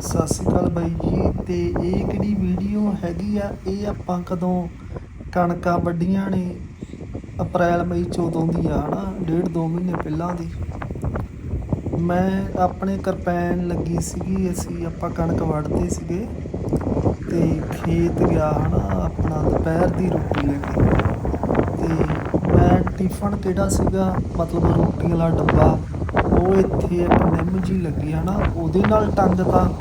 ਸਤਿ ਸ਼੍ਰੀ ਅਕਾਲ ਬਾਈ ਜੀ, ਤੇ ਇਹ ਕਿਹੜੀ ਵੀਡੀਓ ਹੈਗੀ ਆ? ਇਹ ਆਪਾਂ ਕਦੋਂ ਕਣਕਾਂ ਵੱਢੀਆਂ ਨੇ? ਅਪ੍ਰੈਲ, ਮਈ 14 ਦੀ ਆ, ਹਨਾ? ਡੇਢ ਦੋ ਮਹੀਨੇ ਪਹਿਲਾਂ ਦੀ। ਮੈਂ ਆਪਣੇ ਕਰਪੈਨ ਲੱਗੀ ਸੀਗੀ, ਅਸੀਂ ਆਪਾਂ ਕਣਕ ਵੱਢਦੇ ਸੀਗੇ। ਤੇ ਖੇਤ ਗਿਆ, ਹਨਾ? ਆਪਣਾ ਦੁਪਹਿਰ ਦੀ ਰੋਟੀ ਲੈ ਕੇ। ਤੇ ਮੈਂ ਟਿਫਨ ਕਿਹੜਾ ਸੀਗਾ? ਮਤਲਬ ਰੋਟੀ ਵਾਲਾ ਡੱਬਾ। ਉਹ ਇੱਥੇ ਇੱਕ ਨਿੰਮ ਜੀ ਲੱਗੀ ਆ ਨਾ, ਉਹਦੇ ਨਾਲ ਟੰਗ ਟੰਗਤਾ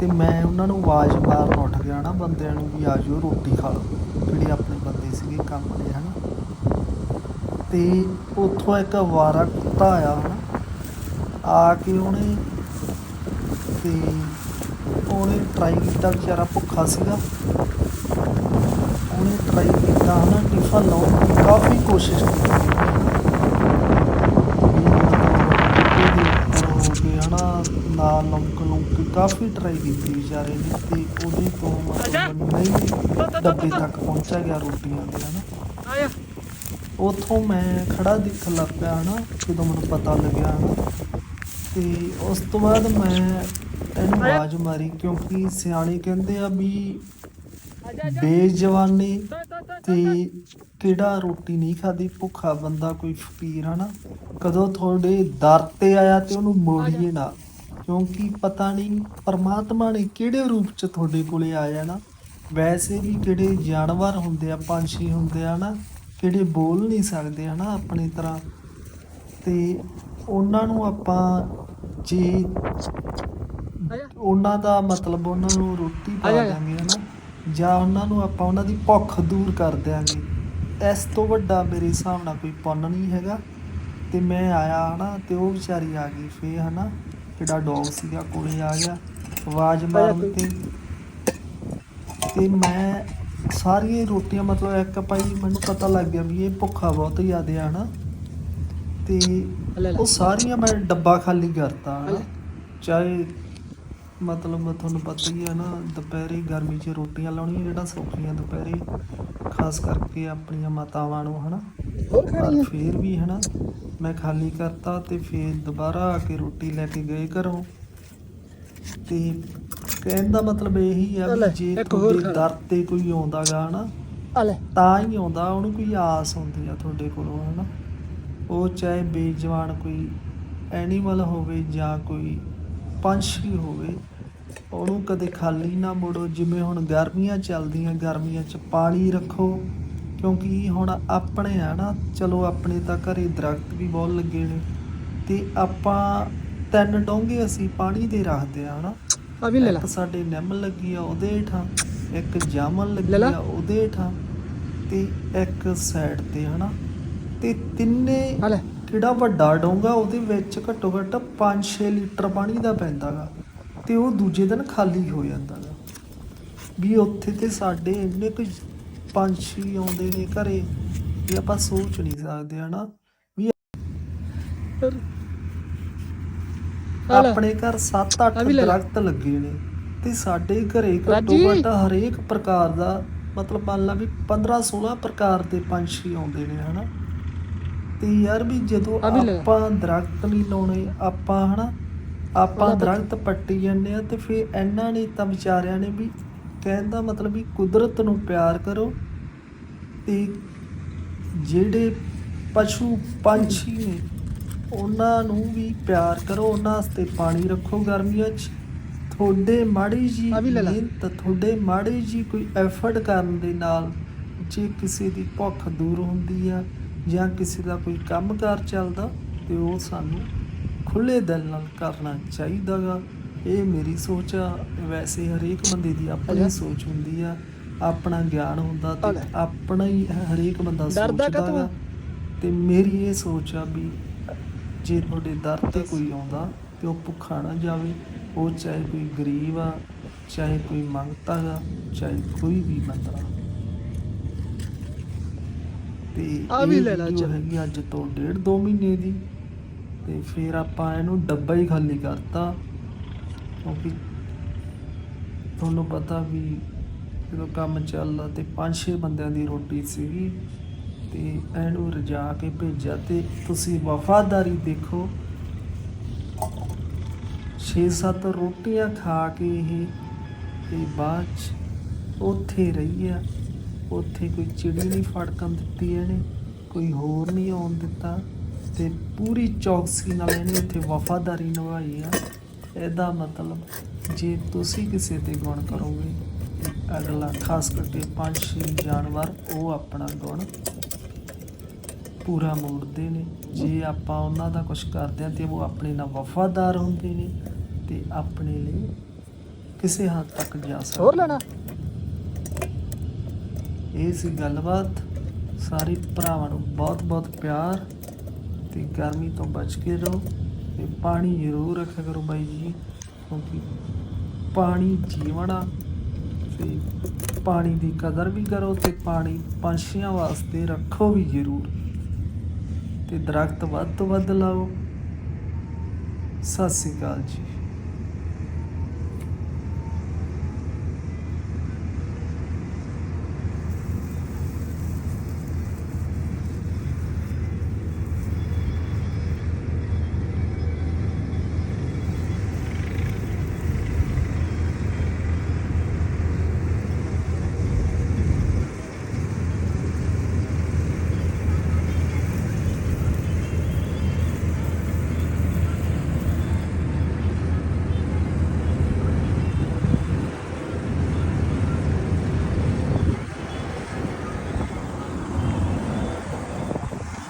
ਤੇ ਮੈਂ ਉਹਨਾਂ ਨੂੰ ਆਵਾਜ਼ ਮਾਰਨ ਉੱਠ ਗਿਆ ਨਾ ਬੰਦਿਆਂ ਨੂੰ ਵੀ ਆ ਜਾਓ ਰੋਟੀ ਖਾ ਲਓ। ਜਿਹੜੇ ਆਪਣੇ ਬੰਦੇ ਸੀਗੇ ਕੰਮ ਦੇ, ਹਨਾ। ਤੇ ਉੱਥੋਂ ਇੱਕ ਅਵਾਰਾ ਕੁੱਤਾ ਆਇਆ ਹਨਾ ਆ ਕੇ ਉਹਨੇ ਤੇ ਉਹਨੇ ਟਰਾਈ ਕੀਤਾ, ਵਿਚਾਰਾ ਭੁੱਖਾ ਸੀਗਾ। ਉਹਨੇ ਟਰਾਈ ਕੀਤਾ ਹਨਾ ਟਿਫਨ ਲਾਉਣ ਦੀ ਕਾਫੀ ਕੋਸ਼ਿਸ਼ ਕੀਤੀ। ਕਾਫੀ ਟਰਾਈ ਕੀਤੀ ਵਿਚਾਰੇ ਨੇ ਤੇ ਉਹਦੇ ਤੋਂ ਮਤਲਬ ਨਹੀਂ ਡੱਬੇ ਤੱਕ ਪਹੁੰਚਿਆ ਗਿਆ ਰੋਟੀਆਂ ਦੇ ਹਨਾ? ਆਇਆ। ਉਥੋਂ ਮੈਂ ਖੜਾ ਦਿਖਣ ਲੱਗ ਪਿਆ ਹਨਾ? ਜਦੋਂ ਮੈਨੂੰ ਪਤਾ ਲੱਗਿਆ ਹਨਾ? ਤੇ ਉਸ ਤੋਂ ਬਾਅਦ ਮੈਂ ਇਹਨੂੰ ਆਵਾਜ਼ ਮਾਰੀ ਕਿਉਂਕਿ ਸਿਆਣੇ ਕਹਿੰਦੇ ਆ ਵੀ ਬੇਜਵਾਨੀ ਤੇ ਕਿਹੜਾ ਰੋਟੀ ਨਹੀਂ ਖਾਦੀ ਭੁੱਖਾ ਬੰਦਾ ਕੋਈ ਫਕੀਰ ਹਨਾ? ਕਦੋਂ ਤੁਹਾਡੇ ਦਰ ਤੇ ਆਇਆ ਤੇ ਉਹਨੂੰ ਮੋੜੀਏ ਨਾ। ਕਿਉਂਕਿ ਪਤਾ ਨਹੀਂ ਪਰਮਾਤਮਾ ਨੇ ਕਿਹੜੇ ਰੂਪ ਚ ਤੁਹਾਡੇ ਕੋਲੇ ਆਇਆ ਨਾ? ਵੈਸੇ ਵੀ ਕਿਹੜੇ ਜਾਨਵਰ ਹੁੰਦੇ ਆ ਪੰਛੀ ਹੁੰਦੇ ਆ ਨਾ ਕਿਹੜੇ ਬੋਲ ਨਹੀਂ ਸਕਦੇ ਹਨਾ ਆਪਣੀ ਤਰ੍ਹਾਂ। ਤੇ ਉਹਨਾਂ ਨੂੰ ਆਪਾਂ ਜੇ ਉਹਨਾਂ ਦਾ ਮਤਲਬ ਉਹਨਾਂ ਨੂੰ ਰੋਟੀ ਪਾ। ਦਾਂਗੇ ਹਨਾ ਜਾਂ ਉਹਨਾਂ ਨੂੰ ਆਪਾਂ ਉਹਨਾਂ ਦੀ ਭੁੱਖ ਦੂਰ ਕਰ ਦਿਆਂਗੇ। ਇਸ ਤੋਂ ਵੱਡਾ ਮੇਰੇ ਹਿਸਾਬ ਨਾਲ ਕੋਈ ਪੁੰਨ ਨਹੀਂ ਹੈਗਾ। ਤੇ ਮੈਂ ਆਇਆ ਹਨਾ ਤੇ ਉਹ ਵਿਚਾਰੀ ਆ ਗਈ ਫੇ ਹਨਾ। ਜਿਹੜਾ ਡੌਗ ਸੀਗਾ ਕੋਲੇ ਆ ਗਿਆ। ਆਵਾਜ਼ ਮਾਰਨ ਤੇ ਤੇ ਮੈਂ ਸਾਰੀਆਂ ਰੋਟੀਆਂ ਮਤਲਬ ਇੱਕ ਪਾਈ ਮੈਨੂੰ ਪਤਾ ਲੱਗ ਗਿਆ ਵੀ ਇਹ ਭੁੱਖਾ ਬਹੁਤ ਜ਼ਿਆਦਾ ਆ ਹਨਾ ਤੇ। ਉਹ ਸਾਰੀਆਂ ਮੈਂ ਡੱਬਾ ਖਾਲੀ ਕਰਤਾ। ਹਨਾ। ਚਾਹੇ ਮਤਲਬ ਤੁਹਾਨੂੰ ਪਤਾ ਹੀ ਆ ਨਾ ਦੁਪਹਿਰੇ ਗਰਮੀ 'ਚ ਰੋਟੀਆਂ ਲਾਉਣੀਆਂ ਜਿਹੜਾ ਸੌਖੀਆਂ ਦੁਪਹਿਰੇ ਖਾਸ ਕਰਕੇ ਆਪਣੀਆਂ ਮਾਤਾਵਾਂ ਨੂੰ ਹਨਾ। ਹੋਰ ਖਾਣੀ ਫੇਰ ਵੀ ਹਨਾ ਮੈਂ ਖਾਲੀ ਕਰਤਾ ਤੇ ਫੇਰ ਦੁਬਾਰਾ ਆ ਕੇ ਰੋਟੀ ਲੈ ਕੇ ਗਏ ਘਰੋਂ। ਤੇ ਕਹਿਣ ਦਾ ਮਤਲਬ ਇਹੀ ਆ ਵੀ ਜੇ ਤੁਹਾਡੇ। ਦਰ ਤੇ ਕੋਈ ਆਉਂਦਾਗਾ ਹਨਾ ਤਾਂ ਹੀ ਆਉਂਦਾ ਉਹਨੂੰ ਕੋਈ ਆਸ ਹੁੰਦੀ ਆ ਤੁਹਾਡੇ ਕੋਲੋਂ ਹਨਾ। ਉਹ ਚਾਹੇ ਬੇਜਵਾਨ ਕੋਈ ਐਨੀਮਲ ਹੋਵੇ ਜਾਂ ਕੋਈ ਪੰਛੀ ਹੋਵੇ ਉਹਨੂੰ ਕਦੇ ਖਾਲੀ ਨਾ ਮੋੜੋ ਜਿਵੇਂ ਹੁਣ ਗਰਮੀਆਂ ਚੱਲਦੀਆਂ ਗਰਮੀਆਂ 'ਚ ਪਾਣੀ ਰੱਖੋ। ਕਿਉਂਕਿ ਹੁਣ ਆਪਣੇ ਆ ਨਾ ਚਲੋ ਆਪਣੇ ਤਾਂ ਘਰੇ ਦਰਖਤ ਵੀ ਬਹੁਤ ਲੱਗੇ ਨੇ ਤੇ ਆਪਾਂ ਤਿੰਨ ਡੋਂਗੇ ਅਸੀਂ ਪਾਣੀ ਦੇ ਰੱਖਦੇ ਆ ਹਨਾ ਆ ਵੀ ਲੈ ਲੈ। ਇੱਕ ਸਾਡੇ ਨਿੰਮ ਲੱਗੀ ਆ ਉਹਦੇ ਹੇਠਾਂ ਇੱਕ ਜਾਮਨ ਲੱਗੀ। ਆ ਉਹਦੇ ਹੇਠਾਂ ਤੇ ਇੱਕ ਸਾਈਡ ਤੇ ਹਨਾ। ਤੇ ਤਿੰਨੇ ਕਿਹੜਾ ਵੱਡਾ ਡੋਂਗਾ ਉਹਦੇ ਵਿੱਚ ਘੱਟੋ ਘੱਟ 5-6 ਲੀਟਰ ਪਾਣੀ ਦਾ ਪੈਂਦਾਗਾ ਤੇ ਉਹ ਦੂਜੇ ਦਿਨ ਖਾਲੀ ਹੋ ਜਾਂਦਾਗਾ। ਵੀ ਉੱਥੇ ਤੇ ਸਾਡੇ ਇੰਨੇ ਕੁ ਪੰਛੀ ਆਉਂਦੇ ਨੇ ਘਰੇ ਵੀ ਆਪਾਂ ਸੋਚ ਨਹੀਂ ਸਕਦੇ ਹਨਾ? ਵੀ ਆਪਣੇ ਘਰ 7-8 ਆ ਵੀ ਲੈ ਲੈ। ਦਰਖਤ ਲੱਗੇ ਨੇ ਤੇ ਸਾਡੇ ਘਰੇ ਘੱਟੋ ਹਰੇਕ ਪ੍ਰਕਾਰ ਦਾ ਮਤਲਬ ਮੰਨ ਲਾ ਵੀ 15-16 ਪ੍ਰਕਾਰ ਦੇ ਪੰਛੀ ਆਉਂਦੇ ਨੇ ਹਨਾ? ਤੇ ਯਾਰ ਵੀ ਜਦੋਂ। ਆਪਾਂ ਦਰਖਤ ਨਹੀਂ ਲਾਉਣੇ ਆਪਾਂ ਹਨਾ? ਆਪਾਂ ਦਰਖਤ ਪੱਟੀ ਜਾਂਦੇ ਆ ਤੇ ਫਿਰ ਇਹਨਾਂ ਨੇ ਤਾਂ ਵਿਚਾਰਿਆਂ ਨੇ ਵੀ ਕਹਿਣ ਦਾ ਮਤਲਬ ਵੀ ਕੁਦਰਤ ਨੂੰ ਪਿਆਰ ਕਰੋ ਤੇ ਜਿਹੜੇ ਪਸ਼ੂ ਪੰਛੀ ਨੇ ਉਹਨਾਂ ਨੂੰ ਵੀ ਪਿਆਰ ਕਰੋ ਉਹਨਾਂ ਵਾਸਤੇ ਪਾਣੀ ਰੱਖੋ ਗਰਮੀਆਂ 'ਚ ਤੁਹਾਡੇ ਮਾੜੀ ਜੀ। ਮਿਹਨਤ ਤੁਹਾਡੇ ਮਾੜੀ ਜੀ ਕੋਈ ਐਫਰਟ ਕਰਨ ਦੇ ਨਾਲ ਜੇ ਕਿਸੇ ਦੀ ਭੁੱਖ ਦੂਰ ਹੁੰਦੀ ਆ ਜਾਂ ਕਿਸੇ ਦਾ ਕੋਈ ਕੰਮਕਾਰ ਚੱਲਦਾ ਤੇ ਉਹ ਸਾਨੂੰ ਖੁੱਲੇ ਦਿਲ ਨਾਲ ਕਰਨਾ ਚਾਹੀਦਾਗਾ ਇਹ ਮੇਰੀ ਸੋਚ ਆ ਵੈਸੇ ਹਰੇਕ ਬੰਦੇ ਦੀ ਆਪਣੀ। ਸੋਚ ਹੁੰਦੀ ਆ ਆਪਣਾ ਗਿਆਨ ਹੁੰਦਾ ਆ ਤੇ। ਆਪਣਾ ਹੀ ਹਰੇਕ ਬੰਦਾ ਸੋਚਦਾ ਆ? ਗਾ ਤੇ ਮੇਰੀ ਇਹ ਸੋਚ ਆ ਵੀ ਜੇ ਤੁਹਾਡੇ ਦਰ ਤੇ ਕੋਈ ਆਉਂਦਾ ਤੇ ਉਹ ਭੁੱਖਾ ਨਾ ਜਾਵੇ ਉਹ ਚਾਹੇ ਕੋਈ ਗਰੀਬ ਆ ਚਾਹੇ ਕੋਈ ਮੰਗਤਾ ਗਾ ਚਾਹੇ ਕੋਈ ਵੀ ਬੰਦਾ ਤੇ ਆ ਵੀ ਲੈ ਲਾ ਚੱਲ। ਅੱਜ ਤੋਂ ਡੇਢ ਦੋ ਮਹੀਨੇ ਦੀ ਤੇ ਫਿਰ ਆਪਾਂ ਇਹਨੂੰ ਡੱਬਾ ਹੀ ਖਾਲੀ ਕਰਤਾ ਕਿਉਂਕਿ ਤੁਹਾਨੂੰ ਪਤਾ ਵੀ ਜਦੋਂ ਕੰਮ ਚੱਲਦਾ ਤੇ ਪੰਜ ਛੇ ਬੰਦਿਆਂ ਦੀ ਰੋਟੀ ਸੀਗੀ ਤੇ ਇਹਨੂੰ ਰਜਾ ਕੇ ਭੇਜਿਆ ਤੇ ਤੁਸੀਂ ਵਫਾਦਾਰੀ ਦੇਖੋ 6-7 ਰੋਟੀਆਂ ਖਾ ਕੇ ਇਹ ਤੇ ਬਾਅਦ 'ਚ ਉੱਥੇ ਰਹੀ ਆ। ਉੱਥੇ ਕੋਈ ਚਿੜੀ ਨਹੀਂ ਫੜਕਣ ਦਿੱਤੀ ਇਹਨੇ, ਕੋਈ ਹੋਰ ਨਹੀਂ ਆਉਣ ਦਿੱਤਾ ਤੇ ਪੂਰੀ ਚੌਕਸੀ ਨਾਲ ਇਹਨੇ ਉੱਥੇ ਵਫਾਦਾਰੀ ਨਿਭਾਈ ਆ। ਇਹਦਾ ਮਤਲਬ ਜੇ ਤੁਸੀਂ ਕਿਸੇ ਤੇ ਗੁਣ ਕਰੋਗੇ ਅਗਲਾ ਖਾਸ ਕਰਕੇ ਪੰਛੀ ਜਾਨਵਰ ਉਹ ਆਪਣਾ ਗੁਣ ਪੂਰਾ ਮੋੜਦੇ ਨੇ। ਜੇ ਆਪਾਂ ਉਹਨਾਂ ਦਾ ਕੁਝ ਕਰਦੇ ਹਾਂ ਤੇ ਉਹ ਆਪਣੇ ਨਾਲ ਵਫਾਦਾਰ ਹੁੰਦੇ ਨੇ ਤੇ ਆਪਣੇ ਲਈ ਕਿਸੇ ਹੱਦ ਤੱਕ ਜਾ ਸਕਦੇ ਹੋਰ ਲੈਣਾ। ਇਹ ਸੀ ਗੱਲਬਾਤ। ਸਾਰੇ ਭਰਾਵਾਂ ਨੂੰ ਬਹੁਤ ਬਹੁਤ ਪਿਆਰ ਤੇ ਗਰਮੀ ਤੋਂ ਬਚ ਕੇ ਰਹੋ। ਤੇ ਪਾਣੀ ਜ਼ਰੂਰ ਰੱਖਿਆ ਕਰੋ ਬਾਈ ਜੀ, ਕਿਉਂਕਿ ਪਾਣੀ ਜੀਵਨ ਆ ਤੇ ਪਾਣੀ ਦੀ ਕਦਰ ਵੀ ਕਰੋ ਤੇ ਪਾਣੀ ਪੰਛੀਆਂ ਵਾਸਤੇ ਰੱਖੋ ਵੀ ਜ਼ਰੂਰ। ਤੇ ਦਰਖਤ ਵੱਧ ਤੋਂ ਵੱਧ ਲਾਓ। ਸਤਿ ਸ੍ਰੀ ਅਕਾਲ ਜੀ।